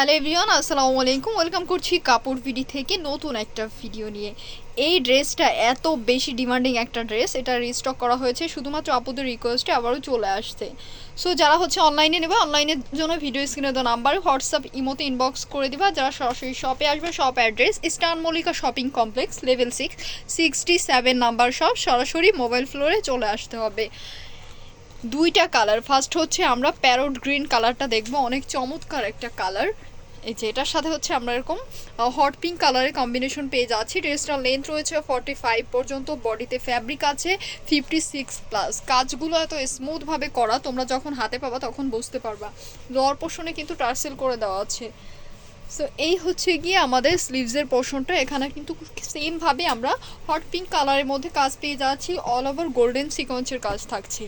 Hello everyone আসসালামু আলাইকুম। Welcome করছি কাপড় ভিডি থেকে নতুন একটা ভিডিও নিয়ে। এই ড্রেসটা এত বেশি ডিমান্ডিং একটা ড্রেস এটা রিস্টক করা হয়েছে, শুধুমাত্র আপুদের রিকোয়েস্টে আবারও চলে আসছে। সো যারা হচ্ছে অনলাইনে নেবে অনলাইনের জন্য ভিডিও স্ক্রিনে দেওয়া নাম্বার হোয়াটসঅ্যাপ ইমোতে ইনবক্স করে দিবা। যারা সরাসরি শপে আসবে shop address eastern Mallika shopping complex level six sixty seven number shop সরাসরি মোবাইল ফ্লোরে চলে আসতে হবে। দুইটা কালার। ফার্স্ট হচ্ছে আমরা প্যারোট গ্রিন কালারটা দেখব। অনেক চমৎকার একটা কালার। এই যে এটার সাথে হচ্ছে আমরা এরকম হট পিঙ্ক কালারের কম্বিনেশন পেয়ে যাচ্ছি। ড্রেসটার লেন্থ রয়েছে ফর্টি ফাইভ পর্যন্ত বডিতে ফ্যাব্রিক আছে ফিফটি সিক্স প্লাস কাজগুলো এত স্মুথভাবে করা, তোমরা যখন হাতে পাবা তখন বুঝতে পারবা। লোয়ার পোর্শনে কিন্তু টার্সেল করে দেওয়া আছে। সো এই হচ্ছে গিয়ে আমাদের স্লিভসের পোর্শনটা এখানে কিন্তু সেমভাবে আমরা হট পিঙ্ক কালারের মধ্যে কাজ পেয়ে যাচ্ছি। অল ওভার গোল্ডেন সিকোয়েন্সের কাজ থাকছে।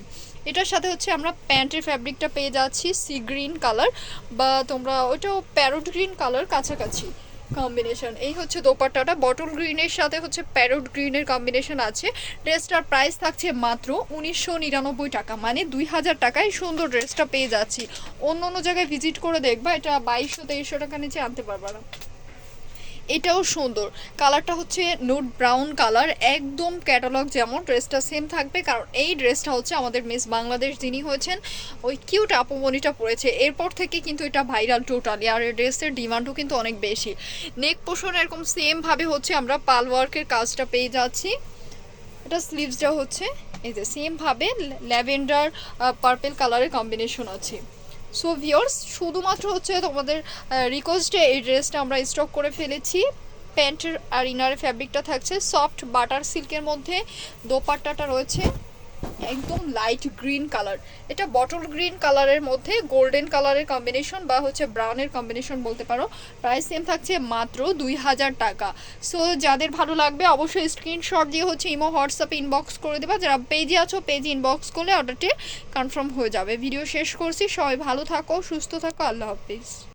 এটার সাথে হচ্ছে আমরা প্যান্টের ফ্যাব্রিকটা পেয়ে যাচ্ছি সি গ্রিন কালার বা তোমরা ওইটাও প্যারোট গ্রিন কালার কাছাকাছি। কম্বিনেশন এই হচ্ছে দোপাট্টাটা। বটল গ্রিনের সাথে হচ্ছে প্যারোট গ্রিনের কম্বিনেশন আছে। ড্রেসটার প্রাইস থাকছে মাত্র উনিশশো নিরানব্বই টাকা। মানে দুই হাজার টাকায় সুন্দর ড্রেসটা পেয়ে যাচ্ছি। অন্য অন্য জায়গায় ভিজিট করে দেখবা। এটা বাইশশো, তেইশশো টাকা নিচে আনতে পারবা না। এটাও সুন্দর। কালারটা হচ্ছে নোট ব্রাউন কালার একদম ক্যাটালগ যেমন, ড্রেসটা সেম থাকবে। কারণ এই ড্রেসটা হচ্ছে আমাদের মিস বাংলাদেশ যিনি হয়েছেন, ওই কিউট আপমনিটা পড়েছে এরপর থেকে কিন্তু এটা ভাইরাল টোটালি আর এই ড্রেসের ডিমান্ডও কিন্তু অনেক বেশি। নেক পোষণ এরকম সেমভাবে হচ্ছে আমরা পাল ওয়ার্কের কাজটা পেয়ে যাচ্ছি। এটা স্লিভসটা হচ্ছে, এই যে সেমভাবে ল্যাভেন্ডার পার্পেল কালারের কম্বিনেশন আছে। সো ভিওর্স শুধুমাত্র হচ্ছে তোমাদের রিকোয়েস্টে এই ড্রেসটা আমরা স্টক করে ফেলেছি। প্যান্টের আর ইনারের ফ্যাব্রিকটা থাকছে। সফট বাটার সিল্কের মধ্যে দোপাট্টাটা রয়েছে। একদম লাইট গ্রিন কালার এটা বটল গ্রিন কালারের মধ্যে গোল্ডেন কালারের কম্বিনেশন বা হচ্ছে ব্রাউনের কম্বিনেশন বলতে পারো। প্রাইস সেম থাকছে মাত্র দুই হাজার টাকা। সো যাদের ভালো লাগবে অবশ্যই স্ক্রিনশট দিয়ে হচ্ছে ইমো, হোয়াটসঅ্যাপে ইনবক্স করে দেবা। যারা পেজে আছো পেজে ইনবক্স করলে অর্ডারটি কনফার্ম হয়ে যাবে। ভিডিও শেষ করছি। সবাই ভালো থাকো, সুস্থ থাকো। আল্লাহ হাফিজ।